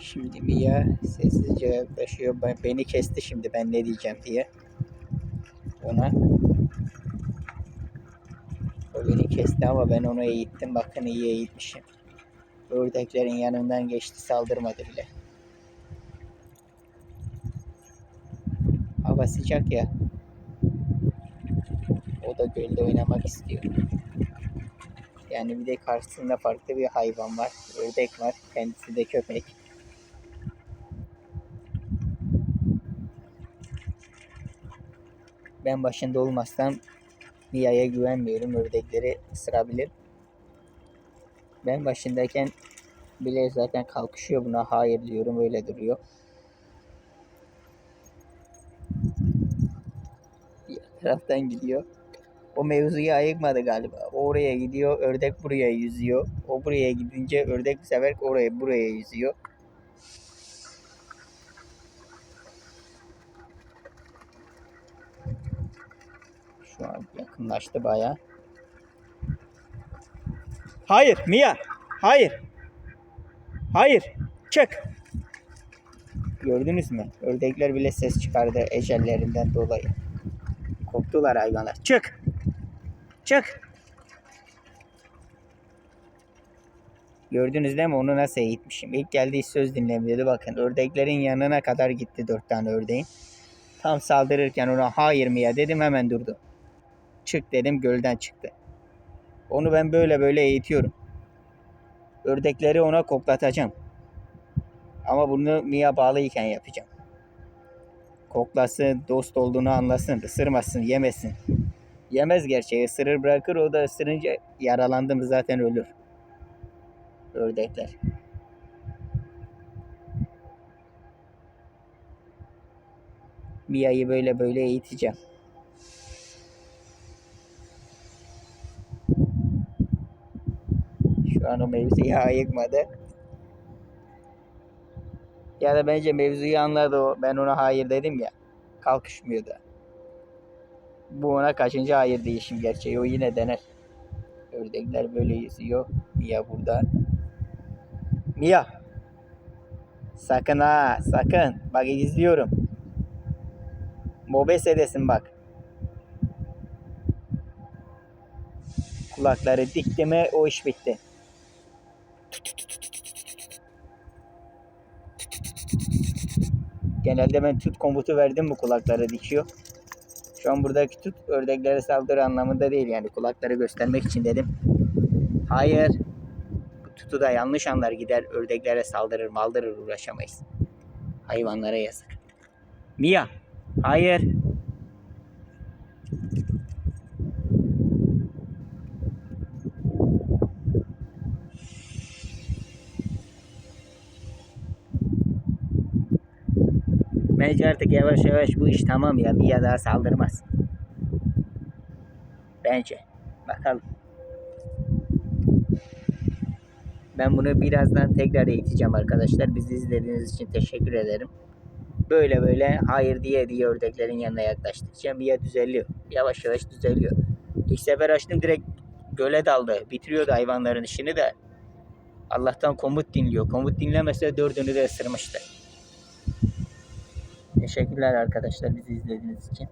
Şimdi Mia sessizce yaklaşıyor. Ben- Beni kesti şimdi ben ne diyeceğim diye. Ona. O beni kesti ama ben onu eğittim. Bakın iyi eğitmişim. Ördeklerin yanından geçti saldırmadı bile. Hava sıcak ya. O da gölde oynamak istiyor. Yani bir de karşısında farklı bir hayvan var. Ördek var. Kendisi de köpek. Ben başında olmazsam Mia'ya güvenmiyorum. Ördekleri ısırabilir. Ben başındayken bile zaten kalkışıyor buna. Hayır diyorum. Öyle duruyor. Bir taraftan gidiyor. O mevzuyu ayıkmadı galiba. O oraya gidiyor, ördek buraya yüzüyor. O buraya gidince ördek bu sefer oraya buraya yüzüyor. Şu an yakınlaştı baya. Hayır Mia. Hayır. Hayır. Çık. Gördünüz mü? Ördekler bile ses çıkardı ecellerinden dolayı. Korktular hayvanlar. Çık. Çık. Gördünüz değil mi onu nasıl eğitmişim. İlk geldiği söz dinlemiyordu. Bakın ördeklerin yanına kadar gitti dört tane ördeğin. Tam saldırırken ona hayır mı ya dedim hemen durdu. Çık dedim gölden çıktı. Onu ben böyle böyle eğitiyorum. Ördekleri ona koklatacağım. Ama bunu Mia bağlıyken yapacağım. Koklasın, dost olduğunu anlasın, ısırmasın, yemesin. Yemez gerçeği, ısırır bırakır. O da ısırınca yaralandı mı zaten ölür. Ördekler. Mia'yı böyle böyle eğiteceğim. Şu an o mevzuyu ayıkmadı. Ya da bence mevzuyu anladı o. Ben ona hayır dedim ya. Kalkışmıyordu. Bu ona kaçıncı hayır değişim gerçeği. O yine dener. Ördekler böyle yüzüyor. Mia burada. Mia. Sakın ha sakın. Bak izliyorum. Mobese'desin bak. Kulakları dikti mi o iş bitti. Genelde ben tut komutu verdim mi kulakları dikiyor. Şu an buradaki tut ördeklere saldırı anlamında değil yani kulakları göstermek için dedim. Hayır. Bu tutu da yanlış anlar gider ördeklere saldırır maldırır uğraşamayız. Hayvanlara yazık. Mia. Hayır. Bence artık yavaş yavaş bu iş tamam ya. Mia daha saldırmaz. Bence. Bakalım. Ben bunu birazdan tekrar eğiteceğim arkadaşlar. Bizi izlediğiniz için teşekkür ederim. Böyle böyle hayır diye diye ördeklerin yanına yaklaştıkça Mia düzeliyor. Yavaş yavaş düzeliyor. İlk sefer açtım direkt göle daldı. Bitiriyordu hayvanların işini de. Allah'tan komut dinliyor. Komut dinlemese dördünü de ısırmıştı. Teşekkürler arkadaşlar bizi izlediğiniz için.